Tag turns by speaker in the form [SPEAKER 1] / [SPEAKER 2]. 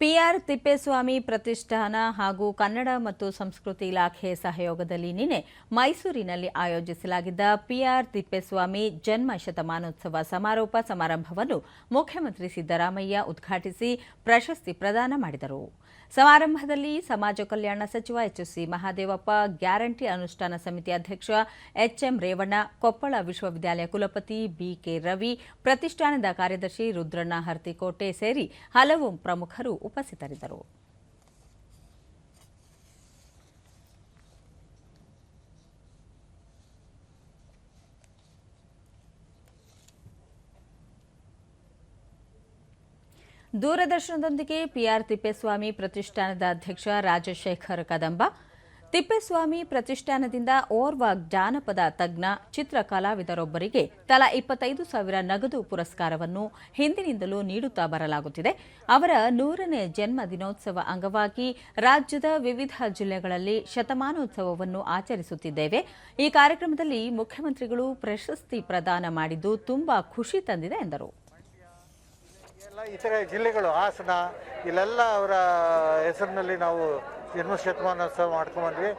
[SPEAKER 1] PR Thippeswamy ಪ್ರತಿಷ್ಠಾನ ಹಾಗೂ ಕನ್ನಡ ಮತ್ತು ಸಂಸ್ಕೃತಿ ಇಲಾಖೆ ಸಹಯೋಗದಲ್ಲಿ ನಿನ್ನೆ ಮೈಸೂರಿನಲ್ಲಿ ಆಯೋಜಿಸಲಾಗಿದ್ದ ಪಿಆರ್ ತಿಪ್ಪೇಸ್ವಾಮಿ ಜನ್ಮ ಶತಮಾನೋತ್ಸವ ಸಮಾರೋಪ ಸಮಾರಂಭವನ್ನು ಮುಖ್ಯಮಂತ್ರಿ ಸಿದ್ದರಾಮಯ್ಯ ಉದ್ಘಾಟಿಸಿ ಪ್ರಶಸ್ತಿ ಪ್ರದಾನ ಮಾಡಿದರು. ಸಮಾರಂಭದಲ್ಲಿ ಸಮಾಜ ಕಲ್ಯಾಣ ಸಚಿವ ಎಚ್ಎಸ್ಸಿ ಮಹಾದೇವಪ್ಪ, ಗ್ಯಾರಂಟಿ ಅನುಷ್ಠಾನ ಸಮಿತಿ ಅಧ್ಯಕ್ಷ ಎಚ್ಎಂ ರೇವಣ್ಣ, ಕೊಪ್ಪಳ ವಿಶ್ವವಿದ್ಯಾಲಯ ಕುಲಪತಿ ಬಿಕೆ ರವಿ, ಪ್ರತಿಷ್ಠಾನದ ಕಾರ್ಯದರ್ಶಿ ರುದ್ರಣ್ಣ ಹರ್ತಿಕೋಟೆ ಸೇರಿ ಹಲವು ಪ್ರಮುಖರು ಉಪಸ್ಥಿತರಿದ್ದರು. ದೂರದರ್ಶನದೊಂದಿಗೆ ಪಿಆರ್ ತಿಪ್ಪೇಸ್ವಾಮಿ ಪ್ರತಿಷ್ಠಾನದ ಅಧ್ಯಕ್ಷ ರಾಜಶೇಖರ್ ಕದಂಬ, ತಿಪ್ಪೇಸ್ವಾಮಿ ಪ್ರತಿಷ್ಠಾನದಿಂದ ಓರ್ವ ಜಾನಪದ ತಜ್ಞ, ಚಿತ್ರ ಕಲಾವಿದರೊಬ್ಬರಿಗೆ ತಲಾ ಇಪ್ಪತ್ತೈದು ಸಾವಿರ ನಗದು ಪುರಸ್ಕಾರವನ್ನು ಹಿಂದಿನಿಂದಲೂ ನೀಡುತ್ತಾ ಬರಲಾಗುತ್ತಿದೆ. ಅವರ ನೂರನೇ ಜನ್ಮ ದಿನೋತ್ಸವ ಅಂಗವಾಗಿ ರಾಜ್ಯದ ವಿವಿಧ ಜಿಲ್ಲೆಗಳಲ್ಲಿ ಶತಮಾನೋತ್ಸವವನ್ನು ಆಚರಿಸುತ್ತಿದ್ದೇವೆ. ಈ ಕಾರ್ಯಕ್ರಮದಲ್ಲಿ ಮುಖ್ಯಮಂತ್ರಿಗಳು ಪ್ರಶಸ್ತಿ ಪ್ರದಾನ ಮಾಡಿದ್ದು ತುಂಬಾ ಖುಷಿ ತಂದಿದೆ ಎಂದರು.
[SPEAKER 2] ಇತರೆ ಜಿಲ್ಲೆಗಳು ಹಾಸನ ಇಲ್ಲೆಲ್ಲ ಅವರ ಹೆಸರಿನಲ್ಲಿ ನಾವು ಜನ್ಮ ಶತಮಾನೋತ್ಸವ ಮಾಡ್ಕೊಂಡ್ಬಂದ್ವಿ